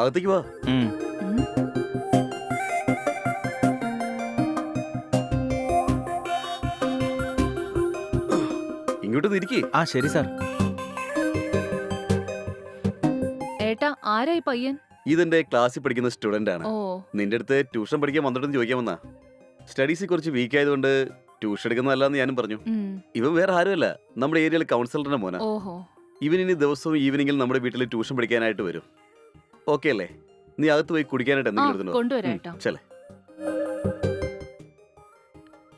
അകത്തേക്ക് വാ. ഇങ്ങോട്ട് ഇരിക്കേ. ആ ശരി സാർ. ഏട്ടാ ആരായി പയ്യൻ? ഇതെന്റെ ക്ലാസ്സിൽ പഠിക്കുന്ന സ്റ്റുഡന്റ് ആണ്. ഓ. നിന്റെ അടുത്ത് ട്യൂഷൻ പഠിക്കാൻ വന്നിട്ടെന്ന് ചോദിക്കാൻ വന്നാ സ്റ്റഡീസിൽ കുറച്ച് വീക്ക് ആയതുകൊണ്ട് ട്യൂഷൻ എടുക്കുന്നതല്ലാന്ന് ഞാനും പറഞ്ഞു. ഉം. ഇവൻ വേറെ ആരുമല്ല. നമ്മുടെ ഏരിയയിലെ കൗൺസിലറിന്റെ മോനാ. ഓഹോ. ഇവൻ ഇനി ദിവസവും ഈവനിങ്ങിൽ നമ്മുടെ വീട്ടിൽ ട്യൂഷൻ പഠിക്കാനായിട്ട് വരും. ഓക്കെ അല്ലേ നീ അകത്ത് പോയി കുടിക്കാനായിട്ട് എന്തെങ്കിലും കൊണ്ടുവരാം ചെലെ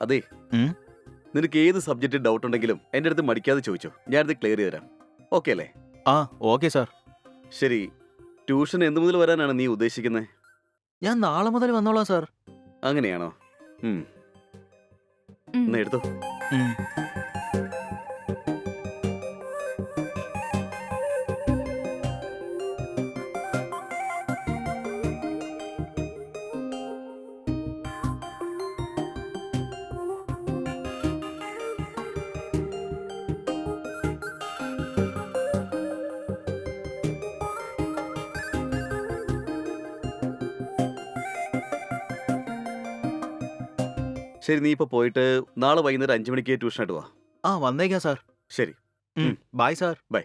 അതെ ഉം? നിനക്ക് ഏത് സബ്ജക്റ്റ് ഡൗട്ട് ഉണ്ടെങ്കിലും എന്റെ അടുത്ത് മടിക്കാതെ ചോദിച്ചോ. ഞാനത് ക്ലിയർ ചെയ്ത് തരാം. ഓക്കെ അല്ലേ ആ ഓക്കെ സാർ. ശരി ട്യൂഷൻ എന്ത് മുതൽ വരാനാണ് നീ ഉദ്ദേശിക്കുന്നത് ഞാൻ നാളെ മുതൽ വന്നോളാം സാർ. അങ്ങനെയാണോ? ഉം. ഉം. എന്നാ എടുത്തോ. ഉം. ശരി നീ ഇപ്പൊ പോയിട്ട് നാളെ വൈകുന്നേരം അഞ്ചു മണിക്ക് ട്യൂഷനായിട്ട് വാ. ആ വന്നേക്കാം സാർ. ശരി. Bye sir. ബൈ.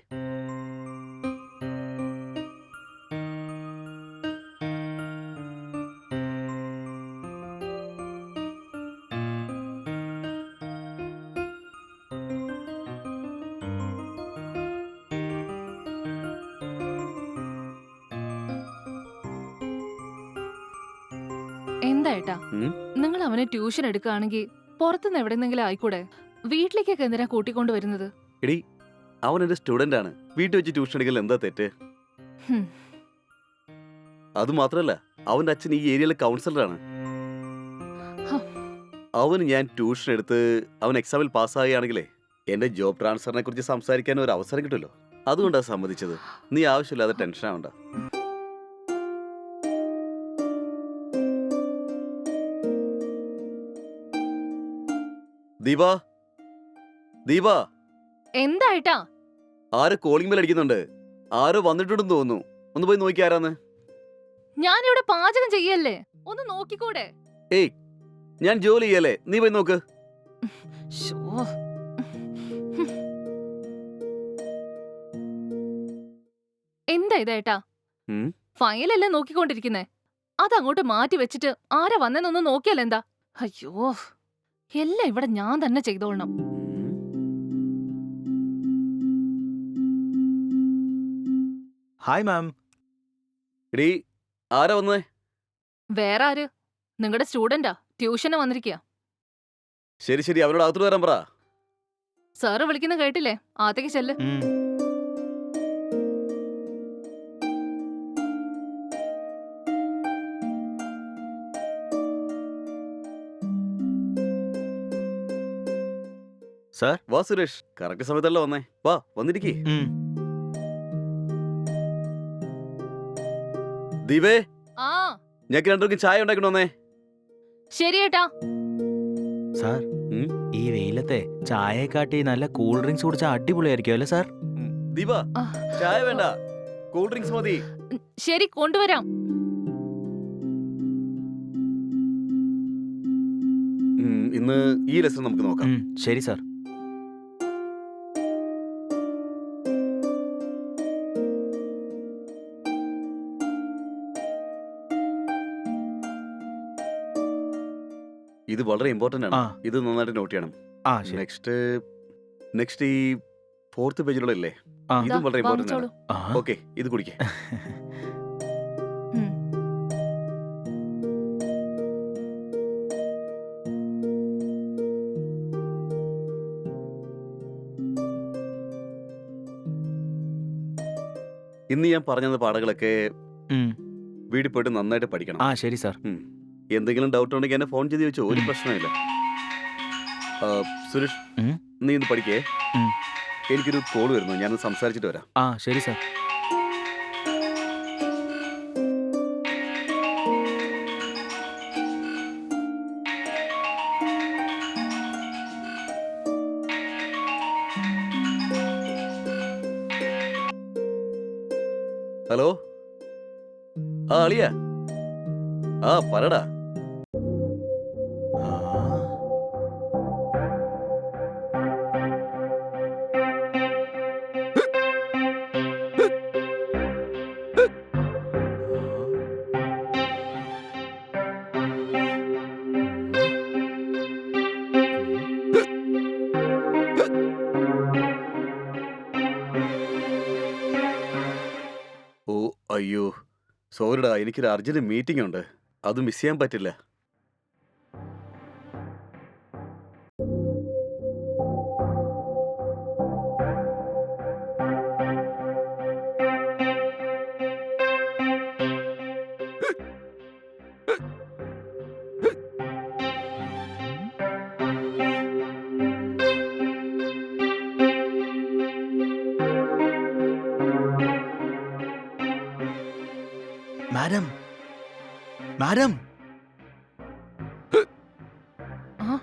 എന്താ ഏട്ടാ? ഉം? നിങ്ങൾ അവനെ ട്യൂഷൻ എടുക്കുകയാണെങ്കിൽ പുറത്തുനിന്ന് എവിടെന്നെങ്കിലും ആയിക്കൂടെ? വീട്ടിലേക്കൊക്കെ എന്തിനാ കൂട്ടിക്കൊണ്ട് വരുന്നത്? എടി അവൻ എന്റെ സ്റ്റുഡന്റ് ആണ് വീട്ടിൽ വെച്ച് ട്യൂഷൻ എടുക്കൽ എന്താ തെറ്റ്? ഹും. അത് മാത്രല്ല അവന്റെ അച്ഛൻ ഈ ഏരിയയിലെ കൗൺസിലറാണ്. ഹ. അവന് ഞാൻ ട്യൂഷൻ എടുത്ത് അവൻ എക്സാമിൽ പാസ്സാകുകയാണെങ്കിലേ എന്റെ ജോബ് ട്രാൻസ്ഫറിനെ കുറിച്ച് സംസാരിക്കാൻ ഒരു അവസരം കിട്ടുമല്ലോ. അതുകൊണ്ടാണ് സമ്മതിച്ചത്. നീ ആവശ്യമില്ലാതെ ടെൻഷൻ ആവണ്ട ദീപ? ദീപ? എന്തായിട്ടാ? ആര് കോളിംഗ് ബെൽ അടിക്കുന്നുണ്ട്? ആരോ വന്നിട്ടുണ്ടെന്ന് തോന്നുന്നു. ഒന്ന് പോയി നോക്കി ആരാന്ന്. ഇവിടെ പാചകം ചെയ്യല്ലേ? ഒന്ന് നോക്കിക്കൂടെ? ഏയ് ഞാൻ ജോലി ചെയ്യല്ലേ? നീ പോയി നോക്ക്. ശോ. എന്താ ഇതേട്ടാ? ഉം? ഫയലല്ലേ നോക്കിക്കൊണ്ടിരിക്കുന്നേ? അതങ്ങോട്ട് മാറ്റി വെച്ചിട്ട് ആരാ വന്നെന്നൊന്ന് നോക്കിയാലെന്താ? അയ്യോ. എല്ലാം ഇവിടെ ഞാൻ തന്നെ ചെയ്തോളണം. ഹായ് മാം എടീ ആരാ വന്നേ? വേറെ ആര്? നിങ്ങളുടെ സ്റ്റുഡന്റാ. ട്യൂഷന് വന്നിരിക്കുക ശരി ശരി. അവരോട് അകത്തോട്ട് വരാൻ പറ. സാറ് വിളിക്കുന്ന കേട്ടില്ലേ? ആത്തേക്ക് ചെല്ല്. സാർ? വാ സുരേഷ്. കറക്റ്റ് സമയത്തല്ല വന്നേ. വാ വന്നിരിക്കേ. ദീപേ. ആ. ഞങ്ങൾക്ക് രണ്ടുപേർക്ക് ചായ ഉണ്ടാക്കണോ വന്നേ. ശരിയേട്ടാ സാർ ഉം? ഈ വെയിലത്തെ ചായയെക്കാട്ടി നല്ല കൂൾ ഡ്രിങ്ക്സ് കുടിച്ചാൽ അടിപൊളിയായിരിക്കും അല്ലേ സാർ? ദീപ ആ. ചായ വേണ്ട. കൂൾ ഡ്രിങ്ക്സ് മതി. ഉം, ശരി കൊണ്ടുവരാം. ഉം, ഇന്ന് ഈ ലെസൺ നമുക്ക് നോക്കാം. ഉം, ശരി സാർ. ഇത് വളരെ ഇമ്പോർട്ടന്റ് ആ. ആണ് ഇത് നന്നായിട്ട് നോട്ട് ചെയ്യണം. ആ ശരി. നെക്സ്റ്റ് നെക്സ്റ്റ് ഈ ഫോർത്ത് പേജിലുള്ള ഇല്ലേ ആ. ഇതും വളരെ ഇമ്പോർട്ടന്റ് ആണ്. വാങ്ങിച്ചോളൂ. ആ. ഓക്കെ ഇത് കുടിക്കേ. ഉം. ഇന്ന് ഞാൻ പറഞ്ഞ പാഠങ്ങളൊക്കെ ഉം. വീട്ടിൽ പോയിട്ട് നന്നായിട്ട് പഠിക്കണം. ആ ശരി സാർ ഉം. എന്തെങ്കിലും ഡൗട്ട് ഉണ്ടെങ്കിൽ എന്നെ ഫോൺ ചെയ്ത് ചോദിച്ചോ ഒരു. പ്രശ്നമില്ല ആ, സുരേഷ് ഉം? നീ ഇന്ന് പഠിക്കേ ഉം. എനിക്കൊരു കോൾ വരുന്നു ഞാൻ സംസാരിച്ചിട്ട് വരാം ആ ശരി സാർ ഹലോ ആ അളിയ ആ പറടാ സോറിടാ എനിക്കൊരു അർജന്റ് മീറ്റിംഗ് ഉണ്ട്. അത് മിസ് ചെയ്യാൻ പറ്റില്ല. മാഡം മാഡം ആ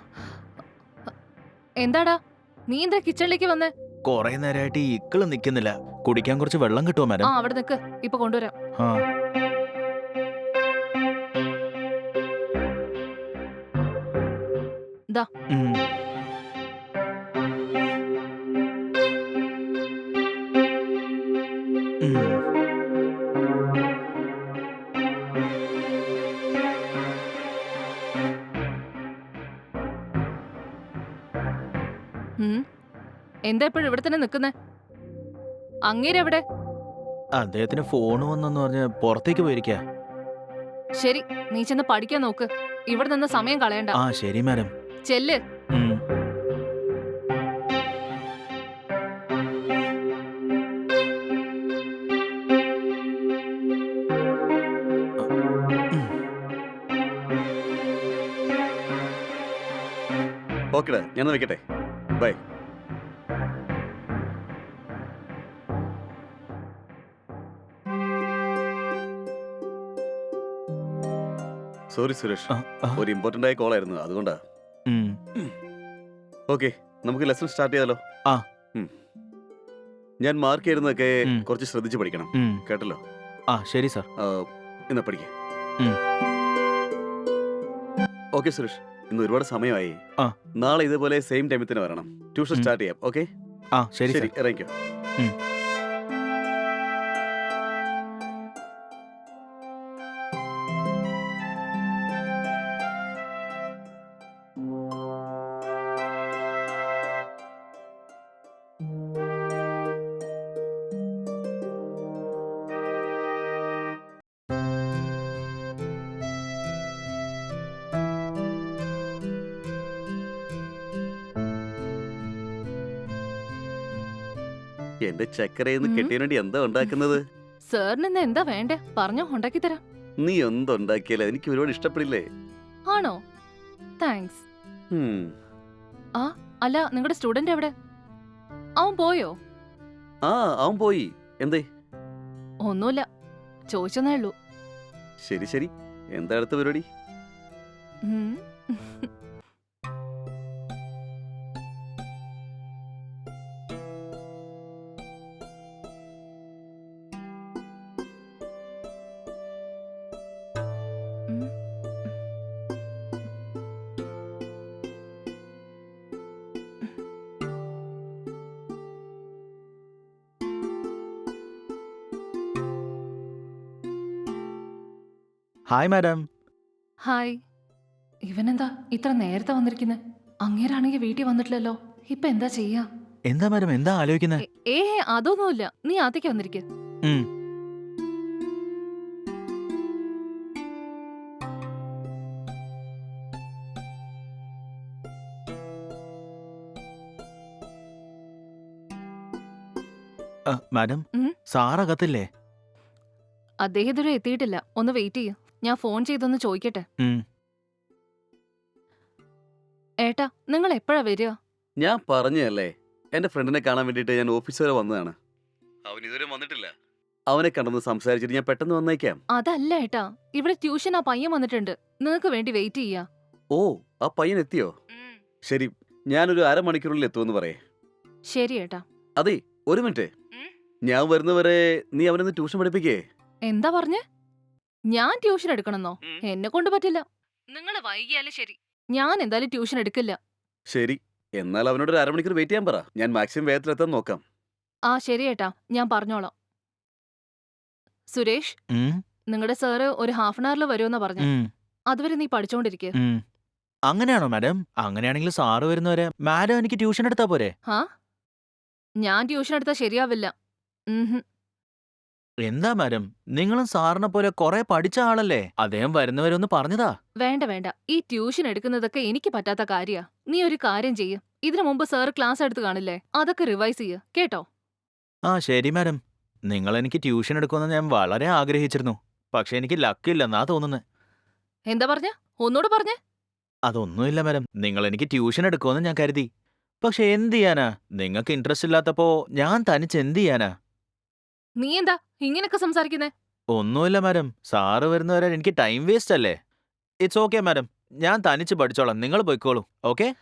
എന്താടാ? നീ എന്താ കിച്ചണിലേക്ക് വന്നേ? കൊറേ നേരമായിട്ട് ഈ ഇക്കൾ നിക്കുന്നില്ല. കുടിക്കാൻ കുറച്ച് വെള്ളം കിട്ടുമോ ആ മാഡം? അവിടെ നിക്ക്. ഇപ്പൊ കൊണ്ടുവരാം. ആ. എന്താ ഇപ്പോഴും ഇവിടെ തന്നെ നിക്കുന്നേ അങ്ങേരെവിടെ? അദ്ദേഹത്തിന് ഫോൺ വന്നെന്ന് പറഞ്ഞ് പുറത്തേക്ക് പോയിരിക്കാ. ശരി നീ ചെന്ന് പഠിക്കാൻ നോക്ക്. ഇവിടെ നിന്ന് സമയം കളയണ്ട. ആ ശരി മാഡം. ചെല്ല്. ഓക്കെടാ ഞാൻ വെക്കട്ടെ സോറി സുരേഷ് ഒരു ഇമ്പോർട്ടന്റ് ആയ കോൾ ആയിരുന്നു. അതുകൊണ്ടാ. ഓക്കെ നമുക്ക് ലെസൺ സ്റ്റാർട്ട് ചെയ്താലോ? ആ. ഞാൻ മാർക്ക് ചെയ്യുന്നതൊക്കെ കുറച്ച് ശ്രദ്ധിച്ച് പഠിക്കണം. കേട്ടല്ലോ? ആ ശരി സാർ എന്നാ പഠിക്കാം. ഓക്കെ സുരേഷ് ഇന്ന് ഒരുപാട് സമയമായി. നാളെ ഇതുപോലെ സെയിം ടൈമിൽ തന്നെ വരണം. ട്യൂഷൻ സ്റ്റാർട്ട് ചെയ്യാം. ഓക്കെ ആ ശരി ശരി ഇറങ്ങിക്കോ. എന്റെ ചക്കരയെന്ന് ഉം. കെട്ടിയതിനു വേണ്ടി എന്താ ഉണ്ടാക്കുന്നത്? സാറിന് ഇന്ന് എന്താ വേണ്ടേ? പറഞ്ഞോ ഉണ്ടാക്കി തരാം. നീ എന്തുണ്ടാക്കിയാലേ എനിക്ക് ഒരുപാട് ഇഷ്ടപ്പെടില്ലേ? ആണോ? താങ്ക്സ്. ആ അല്ല നിങ്ങളുടെ സ്റ്റുഡന്റ് എവിടെ? അവൻ പോയോ? ആ അവൻ പോയി. എന്തേ? ഒന്നുമില്ല. ചോദിച്ചെന്നേ ഉള്ളൂ. ശരി ശരി. എന്താ അടുത്ത പരിപാടി. ഉം. Hi madam. ഹായ്. ഇവൻ എന്താ ഇത്ര നേരത്തെ വന്നിരിക്കുന്നത് അങ്ങേരാണെങ്കിൽ വീട്ടിൽ വന്നിട്ടില്ലല്ലോ. ഇപ്പൊ എന്താ ചെയ്യാ? എന്താ മാഡം? എന്താ ആലോചിക്കുന്നത് ഏ ഏ, അതൊന്നുമില്ല. നീ ആദ്യക്ക് വന്നിരിക്ക. മാഡം? സാറകത്തില്ലേ? അദ്ദേഹത്തിന് എത്തിയിട്ടില്ല. ഒന്ന് വെയിറ്റ് ചെയ്യ. ഞാൻ ഫോൺ ചെയ്തൊന്ന് ചോദിക്കട്ടെ. ഏട്ടാ നിങ്ങൾ എപ്പോഴാ വരിക? ഞാൻ പറഞ്ഞല്ലേ എന്റെ ഫ്രണ്ടിനെ കാണാൻ വേണ്ടിയിട്ട് ഞാൻ ഓഫീസ് വരെ വന്നതാണ്. അവൻ ഇതുവരെ വന്നിട്ടില്ല. അവനെ കണ്ടെന്ന് സംസാരിച്ചിട്ട് ഞാൻ പെട്ടെന്ന് വന്നേക്കാം. അതല്ല ഏട്ടാ ഇവിടെ ട്യൂഷൻ ആ പയ്യൻ വന്നിട്ടുണ്ട് നിങ്ങൾക്ക് വേണ്ടി വെയിറ്റ് ചെയ്യാ. ഓ ആ പയ്യൻ എത്തിയോ? ശരി ഞാനൊരു അരമണിക്കൂറിൽ എത്തുമെന്ന് പറയേ. ശരി ഏട്ടാ. അതെ ഒരു മിനിറ്റ്? ഞാൻ വരുന്നവരെ നീ അവനൊന്ന് ട്യൂഷൻ പഠിപ്പിക്കേ? എന്താ പറഞ്ഞേ? ഞാൻ ട്യൂഷൻ എടുക്കണമെന്നോ? എന്നെ കൊണ്ട് പറ്റില്ല. നിങ്ങൾ വൈകിയാലും ശരി. ഞാൻ എന്തായാലും ട്യൂഷൻ എടുക്കില്ല. ശരി. എന്നാൽ അവനോട് ഒരു അരമണിക്കൂർ വെയിറ്റ് ചെയ്യാൻ പറ. ഞാൻ മാക്സിമം വേഗത്തിലെത്താൻ നോക്കാം. ആ ശരി ഏട്ടാ. ഞാൻ പറഞ്ഞോളാം. സുരേഷ് നിങ്ങളുടെ സാറ് ഒരു ഹാഫ് ആൻ അവറിൽ വരുമെന്നാ പറഞ്ഞു. അതുവരെ നീ പഠിച്ചോണ്ടിരിക്കുക അങ്ങനെയാണോ മാഡം? അങ്ങനെയാണെങ്കിൽ സാറ് വരുന്നവരെ മാഡം എനിക്ക് ട്യൂഷൻ എടുത്താ പോരെ? ഹാ? ഞാൻ ട്യൂഷൻ എടുത്താ ശരിയാവില്ല. എന്താ മരം നിങ്ങളും സാറിനെ പോലെ കുറെ പഠിച്ച ആളല്ലേ? അദ്ദേഹം വരുന്നവരൊന്ന് പറഞ്ഞതാ. വേണ്ട വേണ്ട. ഈ ട്യൂഷൻ എടുക്കുന്നതൊക്കെ എനിക്ക് പറ്റാത്ത കാര്യാ. നീ ഒരു കാര്യം ചെയ്യ്. ഇതിനു മുമ്പ് സാറ് ക്ലാസ് എടുത്ത് കാണില്ലേ? അതൊക്കെ റിവൈസ് ചെയ്യ. കേട്ടോ? ആ ശരി മാഡം. നിങ്ങൾ എനിക്ക് ട്യൂഷൻ എടുക്കുമെന്ന് ഞാൻ വളരെ ആഗ്രഹിച്ചിരുന്നു. പക്ഷെ എനിക്ക് ലക്കില്ലെന്നാ തോന്നുന്നത് എന്താ പറഞ്ഞ? ഒന്നുകൂടെ പറഞ്ഞേ. അതൊന്നുമില്ല മാഡം. നിങ്ങൾ എനിക്ക് ട്യൂഷൻ എടുക്കുമെന്ന് ഞാൻ കരുതി. പക്ഷെ എന്ത് ചെയ്യാനാ? നിങ്ങൾക്ക് ഇൻട്രസ്റ്റ് ഇല്ലാത്തപ്പോ ഞാൻ തനിച്ച് എന്ത് ചെയ്യാനാ? നീ എന്താ? ഇങ്ങനെയൊക്കെ സംസാരിക്കുന്നേ? ഒന്നുമില്ല മാഡം. സാറ് വരുന്നവരെ എനിക്ക് ടൈം വേസ്റ്റ് അല്ലേ ഇറ്റ്സ് ഓക്കെ മാഡം. ഞാൻ തനിച്ച് പഠിച്ചോളാം. നിങ്ങൾ പോയിക്കോളൂ. ഓക്കെ?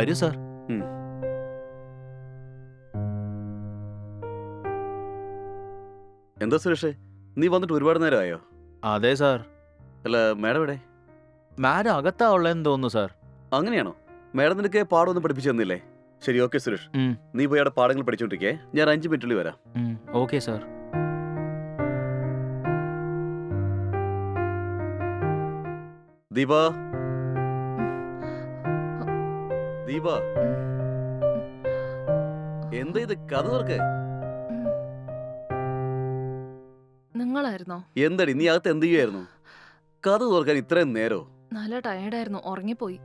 വരൂ സാർ. എന്താ സുരേഷേ? നീ വന്നിട്ട് ഒരുപാട് നേരമായോ? അതെ സാർ. അല്ല മാഡം എവിടെ? മാഡം അകത്താ ഉള്ളതെന്ന് തോന്നുന്നു സാർ. അങ്ങനെയാണോ? മാഡം നിനക്ക് പാടമൊന്നും പഠിപ്പിച്ചു തന്നില്ലേ? ശരി ഓക്കെ സുരേഷ്. ഉം. നീ പോയി അവിടെ പാടങ്ങൾ പഠിച്ചോണ്ടിരിക്കേ. ഞാൻ അഞ്ച് മിനിറ്റിൽ വരാം. Okay sir. ദീപ ദീപ. എന്താ ഇത് കഥ തുറക്ക്? നിങ്ങളായിരുന്നോ? എന്തടി നീ അകത്ത് എന്ത് ചെയ്യുമായിരുന്നു കഥ തുറക്കാൻ ഇത്രയും നേരോ? നല്ല ടയർഡായിരുന്നു ഉറങ്ങിപ്പോയി.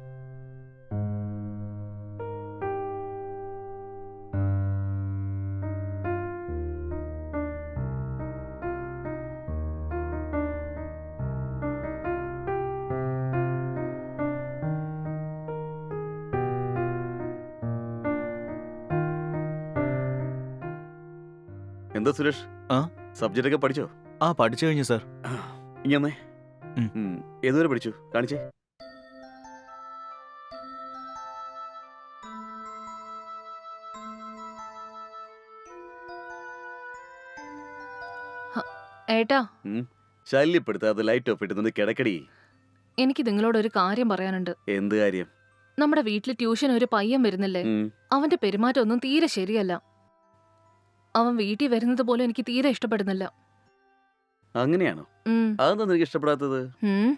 എന്താ സുരേഷ്? ആ? സബ്ജക്റ്റ് ഒക്കെ പഠിച്ചോ? ആ പഠിച്ചു കഴിഞ്ഞു സാർ ഇനി ഉം. ഏതുവരെ പഠിച്ചു? കാണിച്ചേ. ഏട്ടാ. ശല്യപ്പെടുത്താതെ ലൈറ്റ് ഓഫ് ഇട്ടുന്നത് കിടക്കടി. എനിക്ക് നിങ്ങളോട് ഒരു കാര്യം പറയാനുണ്ട്. എന്ത് കാര്യം? നമ്മുടെ വീട്ടിൽ ട്യൂഷൻ ഒരു പയ്യൻ വരുന്നില്ലേ? ഉം. അവന്റെ പെരുമാറ്റം ഒന്നും തീരെ ശരിയല്ല. അവൻ വീട്ടിൽ വരുന്നത് പോലെ എനിക്ക് തീരെ ഇഷ്ടപ്പെടുന്നില്ല. അങ്ങനെയാണോ? ഉം, അതെന്താ നിനക്ക് ഇഷ്ടപ്പെടാത്തത്? ഉം.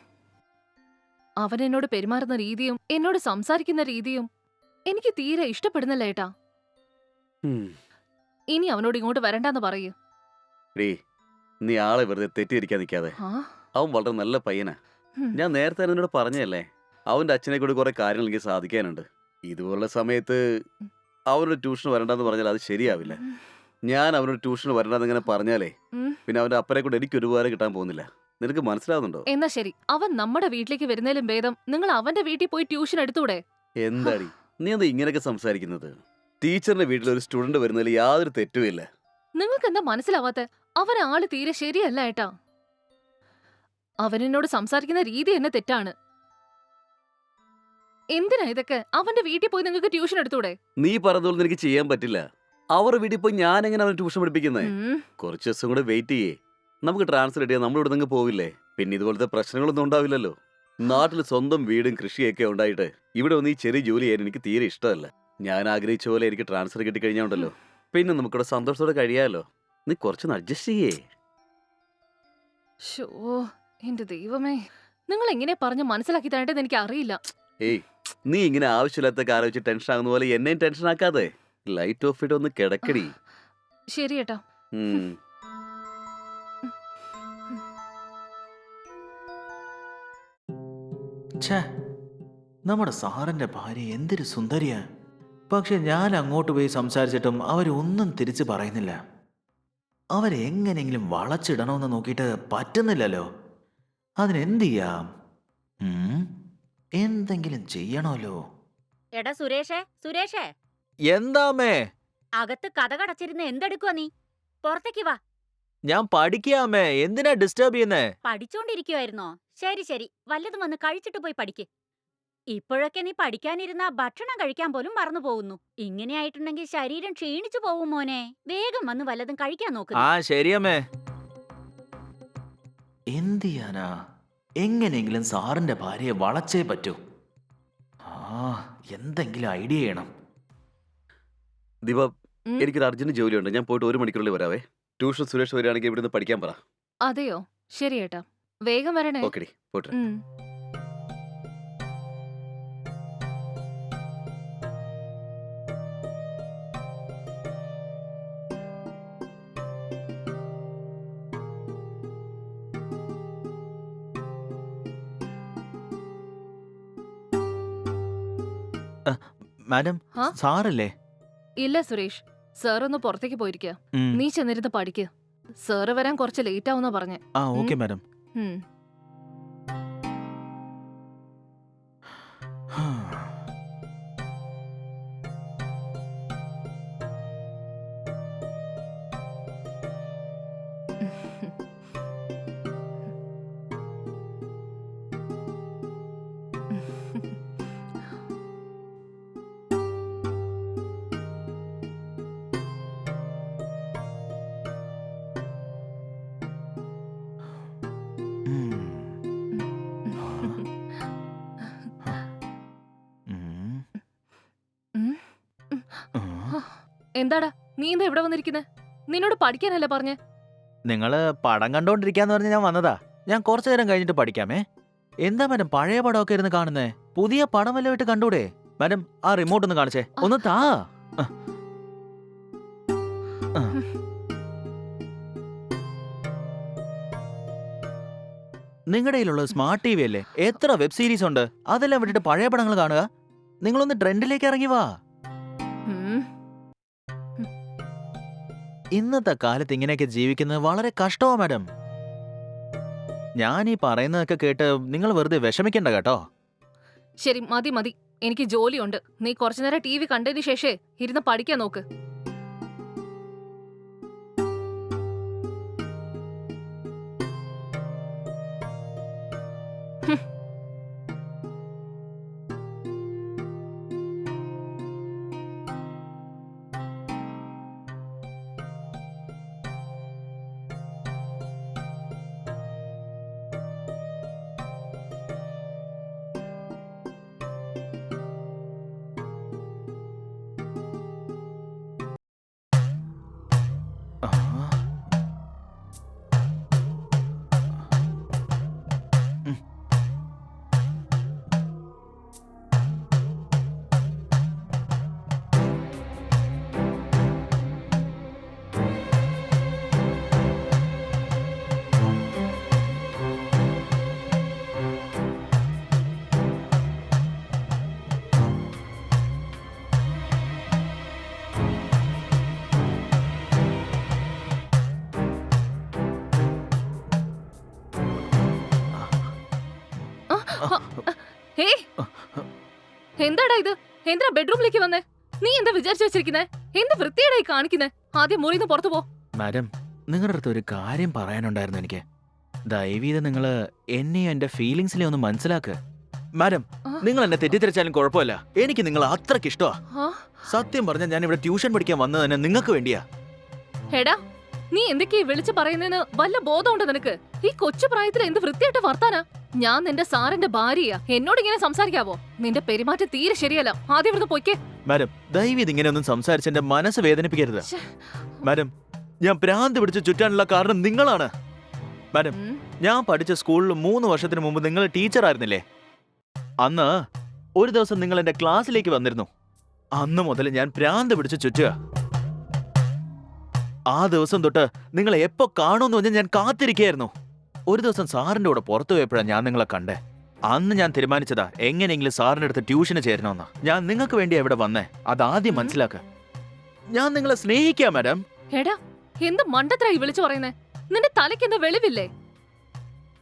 അവൻ എന്നോട് പെരുമാറുന്ന രീതിയും എന്നോട് സംസാരിക്കുന്ന രീതിയും എനിക്ക് തീരെ ഇഷ്ടപ്പെടുന്നില്ല ഏട്ടാ. ഉം. ഇനി അവനോട് ഇങ്ങോട്ട് വരണ്ടെന്ന് പറയൂ. ഡേ നീ ആളെ വെറുതെ തെറ്റിദ്ധരിക്കാൻ നിൽക്കാതെ. ആ അവൻ വളരെ നല്ല പയ്യനാ. ഉം. ഞാൻ നേരത്തെ എന്നോട് നിന്നോട് പറഞ്ഞതല്ലേ? അവന്റെ അച്ഛനെ കൂടി കുറെ കാര്യങ്ങൾ എനിക്ക് സാധിക്കാനുണ്ട്. ഇതുപോലുള്ള സമയത്ത് അവനൊരു ട്യൂഷൻ വരണ്ടെന്ന് പറഞ്ഞാൽ അത് ശരിയാവില്ല. ഞാൻ അവനൊരു ട്യൂഷൻ വരണ്ടെന്ന് ഇങ്ങനെ പറഞ്ഞാലേ പിന്നെ അവന്റെ അപ്പനെ കൊണ്ട് എനിക്ക് ഒരുപാട് കിട്ടാൻ പോകുന്നില്ല. നിനക്ക് മനസ്സിലാവുന്നുണ്ടോ? എന്നാ ശരി. അവൻ നമ്മുടെ വീട്ടിലേക്ക് വരുന്നതിലും ഭേദം നിങ്ങൾ അവന്റെ വീട്ടിൽ പോയി ട്യൂഷൻ എടുത്തൂടെ? എന്താടി? നീ എന്താ ഇങ്ങനെയൊക്കെ സംസാരിക്കുന്നത്? ടീച്ചറിന്റെ വീട്ടിൽ ഒരു സ്റ്റുഡന്റ് വരുന്നതിൽ യാതൊരു തെറ്റുമില്ല. നിങ്ങൾക്ക് എന്താ മനസ്സിലാവാത്ത? അവൻ ആൾ തീരെ ശരിയല്ല ഏട്ടാ. അവൻ എന്നോട് സംസാരിക്കുന്ന രീതി തന്നെ തെറ്റാണ്. എന്തിനാ ഇതൊക്കെ? അവന്റെ വീട്ടിൽ പോയി നിങ്ങൾക്ക് ട്യൂഷൻ എടുത്തൂടെ? നീ പറഞ്ഞതുപോലെ ചെയ്യാൻ പറ്റില്ല. അവരുടെ വീട്ടിൽ പോയി ഞാൻ എങ്ങനെ അവനെ ട്യൂഷൻ പഠിപ്പിക്കുന്നത് ഉം. കുറച്ച് ദിവസം കൂടെ വെയിറ്റ് ചെയ്യേ. നമുക്ക് ട്രാൻസ്ഫർ ചെയ്യാൻ നമ്മൾ ഇവിടെ നിന്ന് പോവില്ലേ? പിന്നെ ഇതുപോലത്തെ പ്രശ്നങ്ങളൊന്നും ഉണ്ടാവില്ലല്ലോ. നാട്ടിൽ സ്വന്തം വീടും കൃഷിയൊക്കെ ഉണ്ടായിട്ട് ഇവിടെ വന്ന് ഈ ചെറിയ ജോലി ചെയ്യാൻ എനിക്ക് തീരെ ഇഷ്ടമല്ല. ഞാൻ ആഗ്രഹിച്ച പോലെ എനിക്ക് ട്രാൻസ്ഫർ കിട്ടിക്കഴിഞ്ഞാൽ ഉണ്ടല്ലോ. പിന്നെ നമുക്കിവിടെ സന്തോഷത്തോടെ കഴിയാമല്ലോ നീ കുറച്ചൊന്ന് അഡ്ജസ്റ്റ് ചെയ്യേ. ഷോ എന്റെ ദൈവമേ. നിങ്ങൾ എങ്ങനെ പറഞ്ഞ് മനസ്സിലാക്കി തരേണ്ടത് എനിക്ക് അറിയില്ല ഏയ് നീ ഇങ്ങനെ ആവശ്യമില്ലാത്ത ആലോചിച്ച് ടെൻഷൻ ആകുന്ന പോലെ എന്നെയും ടെൻഷൻ ആക്കാതെ. ലൈറ്റ് ഓഫ് ഇടൊന്ന് കിടക്കടി. ശരി ഏട്ടാ ഉം. ഛേ നമ്മുടെ സാറിന്റെ ഭാര്യ എന്തൊരു സുന്ദരിയാ. പക്ഷെ ഞാൻ അങ്ങോട്ട് പോയി സംസാരിച്ചിട്ടും അവരൊന്നും തിരിച്ചു പറയുന്നില്ല. അവരെങ്ങനെങ്കിലും വളച്ചിടണമെന്ന് നോക്കിയിട്ട് പറ്റുന്നില്ലല്ലോ. അതിനെന്ത് ചെയ്യാം? ഉം, എന്തെങ്കിലും ചെയ്യണമല്ലോ എടാ സുരേഷേ സുരേഷേ. എന്താമേ അകത്ത് കഥ കടച്ചിരുന്ന് എന്തെടുക്കുവാ നീ? പുറത്തേക്ക് വാ. ഞാൻ പഠിക്കാമേ എന്തിനാ ഡിസ്റ്റർബ് ചെയ്യുന്നേ? പഠിച്ചോണ്ടിരിക്കുവായിരുന്നോ? ശരി ശരി. വല്ലതും വന്ന് കഴിച്ചിട്ട് പോയി പഠിക്ക്. ഇപ്പോഴൊക്കെ നീ പഠിക്കാനിരുന്ന ഭക്ഷണം കഴിക്കാൻ പോലും മറന്നു പോകുന്നു. ഇങ്ങനെയായിട്ടുണ്ടെങ്കിൽ ശരീരം ക്ഷീണിച്ചു പോവും മോനെ. വേഗം വന്ന് വല്ലതും കഴിക്കാൻ നോക്ക് ആ ശരിയമ്മേ. എന്ത് ചെയ്യാനാ? എങ്ങനെയെങ്കിലും സാറിന്റെ ഭാര്യയെ വളച്ചേ പറ്റൂ. ആ എന്തെങ്കിലും ഐഡിയ ചെയ്യണം. ദീപ ഉം. എനിക്കൊരു അർജന്റ് ജോലിയുണ്ട്. ഞാൻ പോയിട്ട് ഒരു മണിക്കൂറിൽ വരാവേ. ട്യൂഷൻ സുരേഷ് വരികയാണെങ്കിൽ ഇവിടുന്ന് പഠിക്കാൻ പറ. അതെയോ? ശരി ഏട്ടാ. വേഗം വരണേ. ഓക്കെടി. പോട്ടെ ഉം. മാഡം ആ? സാറല്ലേ? ഇല്ല സുരേഷ്. സാർ ഒന്ന് പുറത്തേക്ക് പോയിരിക്കുക നീ ചെന്നിരുന്ന് പഠിക്ക്. സാറ് വരാൻ കുറച്ച് ലേറ്റ് ആവുന്ന പറഞ്ഞേ. ആ ഓക്കെ മാഡം. ഉം. എന്താടാ നീ എന്താ ഇവിടെ വന്നിരിക്കുന്നെ? നിന്നോട് പഠിക്കാനല്ലേ പറഞ്ഞേ? നിങ്ങൾ പടം കണ്ടോണ്ടിരിക്കാന്ന് പറഞ്ഞ് ഞാൻ വന്നതാ. ഞാൻ കുറച്ചു നേരം കഴിഞ്ഞിട്ട് പഠിക്കാമേ. എന്താ മാഡം പഴയ പടമൊക്കെ ഇരുന്ന് കാണുന്നേ? പുതിയ പടം വല്ലതും ഇട്ട് കണ്ടൂടെ? മാഡം ആ റിമോട്ട് ഒന്ന് കാണിച്ചേ. ഒന്ന് താ. നിങ്ങളുടെ കയ്യിലുള്ളത് സ്മാർട്ട് ടി വി അല്ലേ? എത്ര വെബ് സീരീസ് ഉണ്ട്? അതെല്ലാം വിട്ടിട്ട് പഴയ പടങ്ങൾ കാണുക? നിങ്ങളൊന്ന് ട്രെൻഡിലേക്ക് ഇറങ്ങി വാ. ഇന്നത്തെ കാലത്ത് ഇങ്ങനെയൊക്കെ ജീവിക്കുന്നത് വളരെ കഷ്ടമാണ് മാഡം. ഞാൻ ഈ പറയുന്നതൊക്കെ കേട്ട് നിങ്ങൾ വെറുതെ വിഷമിക്കണ്ട കേട്ടോ. ശരി മതി മതി. എനിക്ക് ജോലിയുണ്ട്. നീ കുറച്ചു നേരം ടി വി കണ്ടതിന് ശേഷേ ഇരുന്ന് പഠിക്കാൻ നോക്ക്. ഹേ എന്താടാ ഇത്? എന്താ ബെഡ്റൂമിലേക്ക് വന്നേ. നീ എന്താ വിചാരിച്ചു വെച്ചിരിക്കുന്നേ? എന്ത് വൃത്തിയുടെ കാണിക്കുന്നേ? ആദ്യം മുറിന്ന് പുറത്തു പോ. മാഡം നിങ്ങളുടെ അടുത്ത് ഒരു കാര്യം പറയാനുണ്ടായിരുന്നു എനിക്ക്. ദയവീത നിങ്ങൾ എന്നെയും എന്റെ ഫീലിങ്സിനെ ഒന്ന് മനസ്സിലാക്ക്. മാഡം നിങ്ങൾ എന്നെ തെറ്റിദ്ധരിച്ചാലും കുഴപ്പമില്ല. എനിക്ക് നിങ്ങൾ അത്രയ്ക്ക് ഇഷ്ടമാ സത്യം പറഞ്ഞാൽ ഞാൻ ഇവിടെ ട്യൂഷൻ പഠിക്കാൻ വന്നത് തന്നെ നിങ്ങൾക്ക് വേണ്ടിയാ. എടാ നീ എന്തൊക്കെയാ വിളിച്ചു പറയുന്നതിന് വല്ല ബോധമുണ്ടോ നിനക്ക്? ഈ കൊച്ചു പ്രായത്തിൽ എന്ത് വൃത്തിയായിട്ട് വർത്താനാ? ഞാൻ നിന്റെ സാറിന്റെ ഭാര്യയാ. എന്നോട് ഇങ്ങനെ സംസാരിക്കാവോ? നിന്റെ പെരുമാറ്റം തീരെ ശരിയല്ല. ആദ്യം ഇവിടുന്ന് പൊയ്ക്കേ. മാഡം ദൈവം ഇങ്ങനെ ഒന്നും സംസാരിച്ച് എന്റെ മനസ്സ് വേദനിപ്പിക്കരുത്. മാഡം ഞാൻ ഭ്രാന്ത് പിടിച്ച് ചുറ്റാനുള്ള കാരണം നിങ്ങളാണ്. മാഡം ഞാൻ പഠിച്ച സ്കൂളിൽ മൂന്ന് വർഷത്തിന് മുമ്പ് നിങ്ങൾ ടീച്ചർ ആയിരുന്നില്ലേ? അന്ന് ഒരു ദിവസം നിങ്ങൾ എന്റെ ക്ലാസ്സിലേക്ക് വന്നിരുന്നു. അന്ന് മുതൽ ഞാൻ ഭ്രാന്ത് പിടിച്ച് ചുറ്റുക. ആ ദിവസം തൊട്ട് നിങ്ങളെ എപ്പോ കാണുമെന്ന് പറഞ്ഞാൽ ഞാൻ കാത്തിരിക്കുകയായിരുന്നു. ഒരു ദിവസം സാറിന്റെ കൂടെ പുറത്തു പോയപ്പോഴാണ് ഞാൻ നിങ്ങളെ കണ്ടേ. അന്ന് ഞാൻ തീരുമാനിച്ചതാ എങ്ങനെയെങ്കിലും സാറിന്റെ അടുത്ത് ട്യൂഷന് ചേരണമെന്ന്. ഞാൻ നിങ്ങൾക്ക് വേണ്ടി എവിടെ വന്നേ. അതാദ്യം. മനസ്സിലാക്ക. ഞാൻ നിങ്ങളെ സ്നേഹിക്കാം മാഡം. എടാ എന്ത് മണ്ടത്തരായി വിളിച്ചു പറയുന്നേ? നിന്റെ തലയ്ക്ക് എന്താ വെളിവില്ലേ?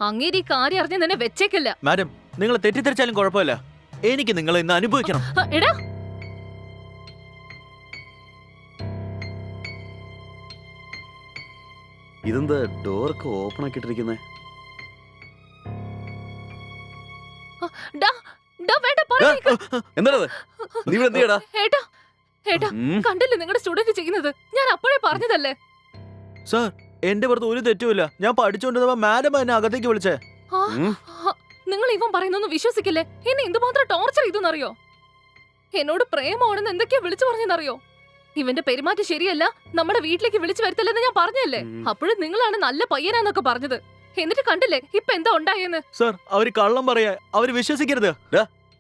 അങ്ങേരി കാര്യം അറിഞ്ഞ് നിന്നെ വെച്ചേക്കില്ല. മാഡം നിങ്ങൾ തെറ്റിദ്ധരിച്ചാലും കുഴപ്പമില്ല. എനിക്ക് നിങ്ങളെ ഇന്ന് അനുഭവിക്കണം. എടാ ഇതെന്താ ഡോറൊക്കെ ഓപ്പൺ ആക്കിയിട്ടിരിക്കുന്നേ. കണ്ടില്ലേ നിങ്ങളുടെ സ്റ്റുഡന്റ് ചെയ്യുന്നത്? ഞാൻ അപ്പോഴേ പറഞ്ഞതല്ലേ? സാർ എന്റെ പുറത്ത് ഒരു തെറ്റുമില്ല. ഞാൻ പഠിച്ചുകൊണ്ടിരുന്നപ്പോ മാഡം എന്നെ അകത്തേക്ക് വിളിച്ചേ. നിങ്ങൾ ഇവൻ പറയുന്നൊന്നും വിശ്വസിക്കില്ലേ? എന്നെ എന്തുമാത്രം ടോർച്ചർ ചെയ്തെന്നറിയോ? എന്നോട് പ്രേമമാണെന്ന് എന്തൊക്കെയാ വിളിച്ചു പറഞ്ഞെന്നറിയോ? ഇവന്റെ പെരുമാറ്റം ശരിയല്ല. നമ്മുടെ വീട്ടിലേക്ക് വിളിച്ചു വരുത്തല്ലെന്ന് ഞാൻ പറഞ്ഞല്ലേ. അപ്പോഴും നിങ്ങളാണ് നല്ല പയ്യനാന്നൊക്കെ പറഞ്ഞത്. എന്നിട്ട് കണ്ടില്ലേ ഇപ്പൊ എന്താ ഉണ്ടായെന്ന്? സാർ അവർ കള്ളം പറയാ. അവർ വിശ്വസിക്കരുത്.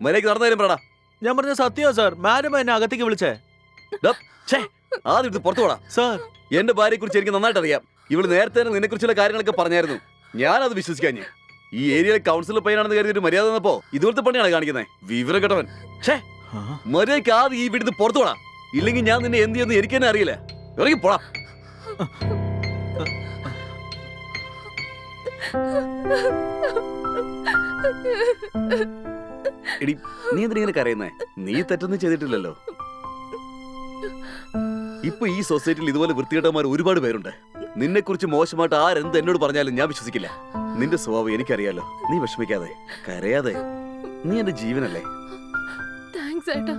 മര്യാദയ്ക്ക് നടന്നു പറടാ. ഞാൻ പറഞ്ഞ സത്യോ സാർ. മാഡം എന്നെ അകത്തേക്ക് വിളിച്ചേ. ആദ്യം എടുത്ത് പുറത്തു പോടാ. സാർ. എന്റെ ഭാര്യയെ കുറിച്ച് എനിക്ക് നന്നായിട്ട് അറിയാം. ഇവൾ നേരത്തെ തന്നെ നിന്നെ കുറിച്ചുള്ള കാര്യങ്ങളൊക്കെ പറഞ്ഞായിരുന്നു. ഞാൻ അത് വിശ്വസിക്കാൻ ഈ ഏരിയയിലെ കൗൺസിലർ പയ്യനാണെന്ന് കരുതി മര്യാദ തന്നപ്പോ ഇതുപോലത്തെ പണിയാണ് കാണിക്കുന്നത് വിവരം കേട്ടവൻ. ഛേ മര്യാദയ്ക്ക് ആദ്യം ഈ വീട്ടിൽ പുറത്തു പോടാ. ഇല്ലെങ്കിൽ ഞാൻ നിന്നെ എന്ത് ചെയ്യുന്നു എനിക്ക് തന്നെ അറിയില്ല. ഇറങ്ങി പോടാ. എടി നീ എന്തിനെ കരയുന്നേ? നീ തെറ്റൊന്നും ചെയ്തിട്ടില്ലല്ലോ. ഇപ്പൊ ഈ സൊസൈറ്റിയിൽ ഇതുപോലെ വൃത്തികെട്ടന്മാർ ഒരുപാട് പേരുണ്ട്. നിന്നെ കുറിച്ച് മോശമായിട്ട് ആരെന്ത് എന്നോട് പറഞ്ഞാലും ഞാൻ വിശ്വസിക്കില്ല. നിന്റെ സ്വഭാവം എനിക്കറിയാലോ. നീ വിഷമിക്കാതെ കരയാതെ. നീ എന്റെ ജീവനല്ലേ? താങ്ക്സ് ഏട്ടാ.